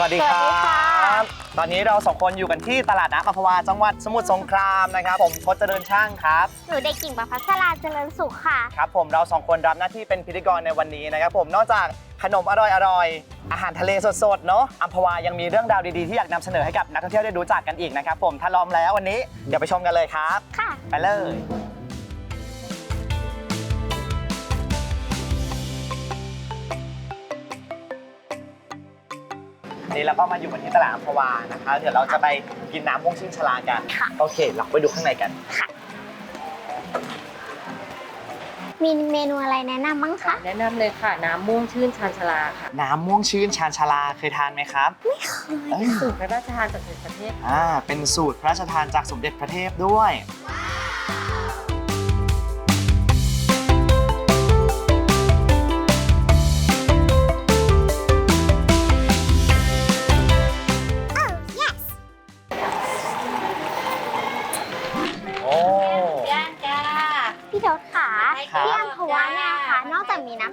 สวัสดีคสวัสดีค่ะรับ ตอนนี้เราสองคนอยู่กันที่ตลาดน้ำอัมพวาจังหวัดสมุทรสงครามนะครับ ผมพจน์เจริญช่างครับ หนูเด็กกิ่งประพัสราเจริญสุขค่ะ ครับผมเราสองคนรับหน้าที่เป็นพิธีกรในวันนี้นะครับผม นอกจากขนมอร่อยๆอาหารทะเลสดๆ เนาะอัมพวายังมีเรื่องราวดีๆ ที่อยากนำเสนอให้กับนักท่องเที่ยวได้รู้จักกันอีกนะครับผม ถ้าล้อมแล้ววันนี้ เดี๋ยวไปชมกันเลยครับ ค่ะ ไปเลย นี่เราก็มาอยู่กันที่ตลาดอัมพวานะคะ เดี๋ยวเราจะไปกินน้ำม่วงชื่นชลากัน ค่ะ โอเค เราไปดูข้างในกัน มีเมนูอะไรแนะนำบ้างคะ แนะนำเลยค่ะ น้ำม่วงชื่นชานชาลาค่ะน้ำม่วงชื่นชานชาลาเคยทานไหมครับ ไม่เคย สูตรพระราชทานจากประเทศ อ่า เป็นสูตรพระราชทานจากสมเด็จพระเทพด้วย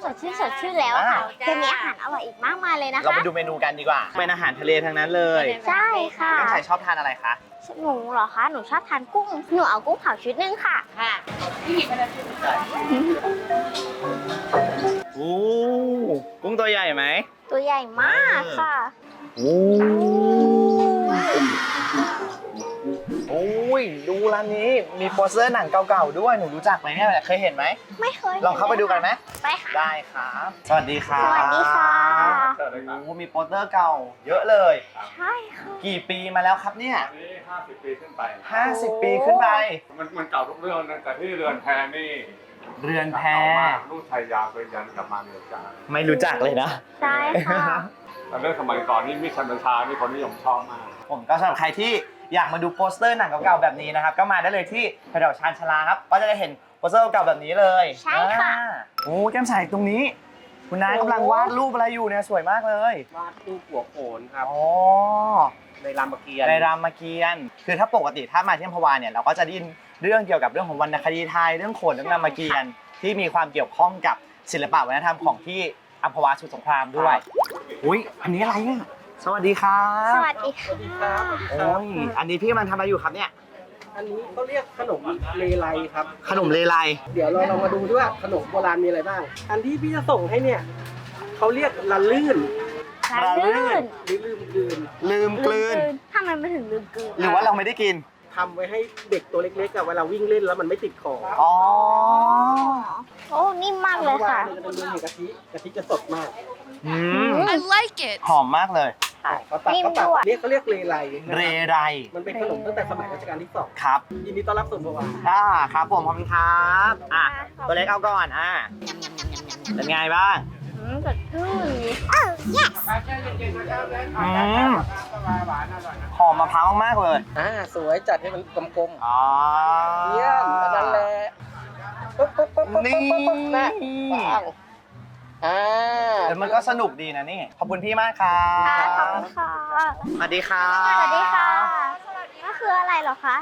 สดชื่นสดชื่นแล้วอะค่ะอ่าจะมีอาหารอร่อยอีกมากมายเลยนะเราคะ ไปดูเมนูกันดีกว่า เป็นอาหารทะเลทั้งนั้นเลยใช่ค่ะน้ำใสชอบทานอะไรคะ หนูเหรอคะ หนูชอบทานกุ้ง หนูเอากุ้งเผาชุดหนึงค่ะ ค่ะโอ้กุ้งตัวใหญ่ไหม ตัวใหญ่มากค่ะ โอ้โอ้ย ดูร้านนี้มีโปสเตอร์หนังเก่าๆด้วยหนูรู้จักไหมเนี่ยเคยเห็นไหมไม่เคยลองเข้าไปดูกันไหมไปค่ะ ได้ครับสวัสดีครับสวัสดีค่ะโอ้มีโปสเตอร์เก่า เยอะเลย ใช่ค่ะ กี่ปีมาแล้วครับเนี่ย อันนี้ 50 ปีขึ้นไป 50 ปีขึ้นไป มันมันเก่าทุกเรื่องนะแต่ที่เรือนแพนี่เรือนแพเก่ามากรุ่นชัยยาเคยยันกลับมาเรือนจานไม่รู้จักเลยนะใช่ค่ะแต่เรื่องสมัยก่อนนี่มิชันบัญชานี่คนนิยมชอบมาก ผมก็สำหรับใครที่ อยากมาดูโปสเตอร์หนังเก่าๆแบบนี้นะครับ ก็มาได้เลยที่แถวๆชานชาลาครับ ก็จะได้เห็นโปสเตอร์เก่าๆแบบนี้เลยใช่ค่ะ อ่าโอ้แก้มใสตรงนี้ คุณนายกำลังวาดรูปอะไรอยู่เนี่ยสวยมากเลยวาดรูปหัวโขนครับ อ๋อ ในรามเกียรติในรามเกียรติ์คือถ้าปกติถ้ามาที่อัมพวาเนี่ยเราก็จะได้ยินเรื่องเกี่ยวกับเรื่องของวรรณคดีไทยเรื่องโขนเรื่องรามเกียรติ์ที่มีความเกี่ยวข้องกับศิลปะวัฒนธรรมของที่อัมพวาสมุทรสงครามด้วย อุ้ยอันนี้อะไรเนี่ย สวัสดีครับสวัสดีค่ะโอ้ยอันนี้พี่กำลังทำอะไรอยู่ครับเนี่ย อันนี้เขาเรียกขนมเลไลครับ ขนมเลไลเดี๋ยวเราลองมาดูด้วยว่าขนมโบราณมีอะไรบ้าง อันที่พี่จะส่งให้เนี่ยเขาเรียกละลื่นร้านลื่นหรือลืมกลืน ลืมกลืนทำไมมันถึงลืมกลืนหรือว่าเราไม่ได้กินทำไว้ให้เด็กตัวเล็กๆอะเวลาวิ่งเล่นแล้วมันไม่ติดคออ๋อโอ้นิ่มมากเลยเพราะว่าค่ะมันจะเป็นเนยกะทิกะทิจะสดมากอืม I like it. หอมมากเลย เขาตัดนิ่มเขาตัดด้วย เนี่ยเขาเรียกเลไลนะเรครับไรมันเป็นขนมตั้งแต่สมัยรัชกาลที่สองครับยินดีต้อนรับสู่โบราณอ่าครับผมขอบคุณครับอะตัวเล็กเอาก่อนอะเป็นไงบ้างอืมสดชื่นอืมหอมมะพร้าวมากๆเลยอ่าสวยจัดให้มันกลมอ๋อๆเยี่ยมอันนั้นแหละปุ๊บปุ๊บปุ๊บปุ๊บนี่ปุ๊บปุ๊บนะปัง อ่าแต่มันก็สนุกดีนะนี่ ขอบคุณพี่มากครัค่ะขอบบคุณค่ะ สวัสดีครับสวัสดีค่ะก็คืออะไรเหรอคะ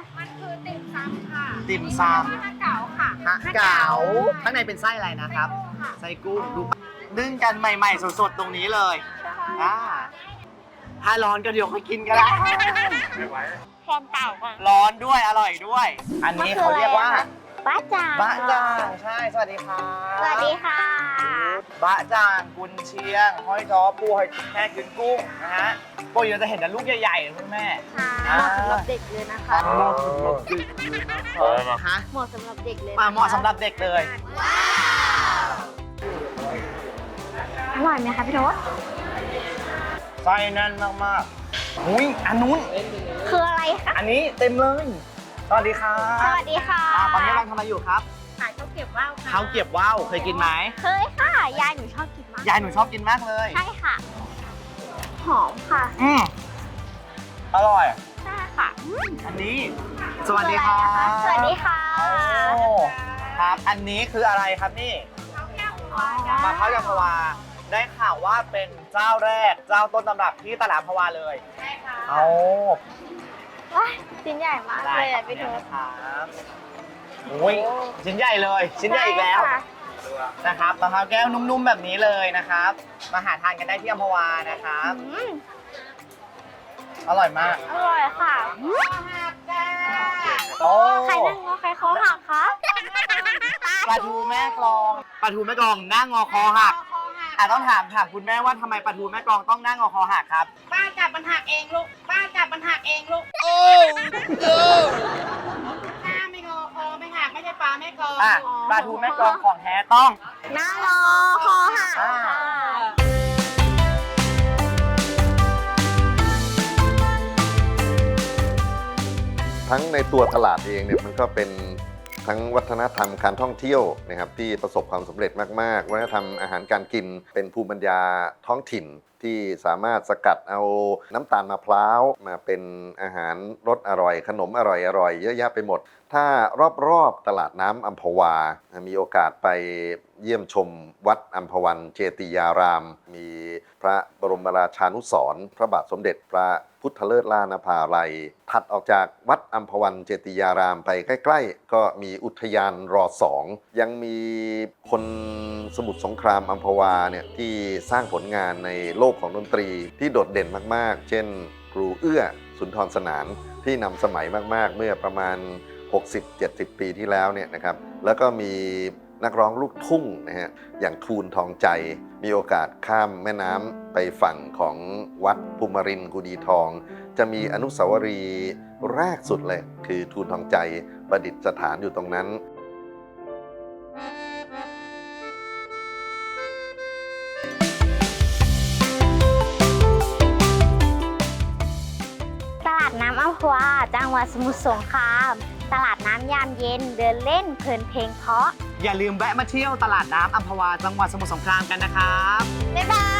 ติ่มซำฮะเก๋าค่ะฮะเก๋าข้างในเป็นไส้อะไรนะครับ ไส้กุ้งดูนึ่งกันใหม่ ๆ สดๆ ตรงนี้เลยอ่าถ้าร้อนก็เดี๋ยวค่อยกินกันละแฟนเก่าค่ะร้อนด้วยอร่อยด้วย อันนี้เขาเรียกว่า บ้าจ่างบะจางใช่สวัสดีครับ สวัสดีค่ะ บะจางกุนเชียง ห้อยจ้อปูหอยแห้งกึนกุ้งนะฮะปกติเราจะเห็นแต่ลูกใหญ่ๆนะคุณแม่ ค่ะอ่า เหมาะสำหรับเด็กเลยนะคะเหมาะสำหรับเด็กเลยนะคะฮะเหมาะสำหรับเด็กเลยอ่าเหมาะสำหรับเด็กเลย อร่อยไหมคะพี่โรสไส้แน่นมากๆอุ้ยอันนู้นคืออะไรคะ อันนี้เต็มเลยส วัสดีครับสวัสดีค่ะอ่าตอนนี้กำลังทำอะไรอยู่ครับขายข้าวเก็บว่าวค่ะข้าวเกรียบว่าวเคยกินไหมเคยค่ะ ยายหนูชอบกินมากยายหนูชอบกินมากเลย ใช่ค่ะ หอมค่ะอืมอร่อย ใช่ค่ะอืมอันนี้ สวัสดีครับออะไะสวัสดีค่ะโอ้ครับ อันนี้คืออะไรครับนี่มะพร้าวยำพวาได้ข่าวว่าเป็นเจ้าแรก เจ้าต้นตำรับที่ตลาดพวาเลย ใช่ค่ะเอา ว้ายชิ้นใหญ่มากได้เลยครัอะบพี่โรเนี่ยสนะครับอุ้ยชิ้นใหญ่เลย ชิ้นใหญ่อีกแล้วช่ค่ะนะครับมะพร้าวแก้วนุ่มๆแบบนี้เลยนะครับ มาหาทานกันได้ที่อัมพวานะครับ อืมอร่อยมาก อร่อยค่ะโอ้ ใครนั่งงอใครคอหักคะปลาทูแม่กลอง ปลาทูแม่กลองหน้างอคอหักอะต้องถามถามคุณแม่ว่าทำไมปลาทูแม่กลองต้องหน้างอคอหักครับ ป้าจับมันหักเองลูก ป้าจับมันหักเองลูก โอ้ หน้าไม่งอคอไม่หักไม่ใช่ปลาไม่กออะปลาทูแม่กลองของแท้ต้องนั่งงอคอหักอ่า ค่ะทั้งในตัวตลาดเองเนี่ยมันก็เป็น ทั้งวัฒนธรรมการท่องเที่ยวนะครับที่ประสบความสำเร็จมาก ๆ วัฒนธรรมอาหารการกินเป็นภูมิปัญญาท้องถิ่นที่สามารถสกัดเอาน้ำตาลมะพร้าวมาเป็นอาหารรสอร่อย ขนมอร่อยอร่อยเยอะแยะไปหมด ถ้ารอบๆตลาดน้ำอัมพวา มีโอกาสไปเยี่ยมชมวัดอัมพวันเจติยาราม มีพระบรมราชานุสรพระบาทสมเด็จพระพุทธเลิศล่านภาลัย ถัดออกจากวัดอัมพวันเจติยารามไปใกล้ ๆ ก็มีอุทยานรอสองยังมีคนสมุทรสงครามอัมพวาเนี่ยที่สร้างผลงานในโลกของดนตรีที่โดดเด่นมากๆ เช่น ครูเอื้อสุนทรสนานที่นำสมัยมากๆ เมื่อประมาณ 60-70 ปีที่แล้วเนี่ยนะครับ แล้วก็มี นักร้องลูกทุ่งนะฮะอย่างทูลทองใจ มีโอกาสข้ามแม่น้ำไปฝั่งของวัดภูมิรินกุดีทอง จะมีอนุสาวรีย์แรกสุดเลย คือทูลทองใจประดิษฐานอยู่ตรงนั้นตลาดน้ำอัมพวาจังหวัดสมุทรสงคราม ตลาดน้ำยามเย็นเดินเล่นเพลินเพลงเพราะ อย่าลืมแวะมาเที่ยวตลาดน้ำอัมพวาจังหวัดสมุทรสงครามกันนะครับ บ๊ายบาย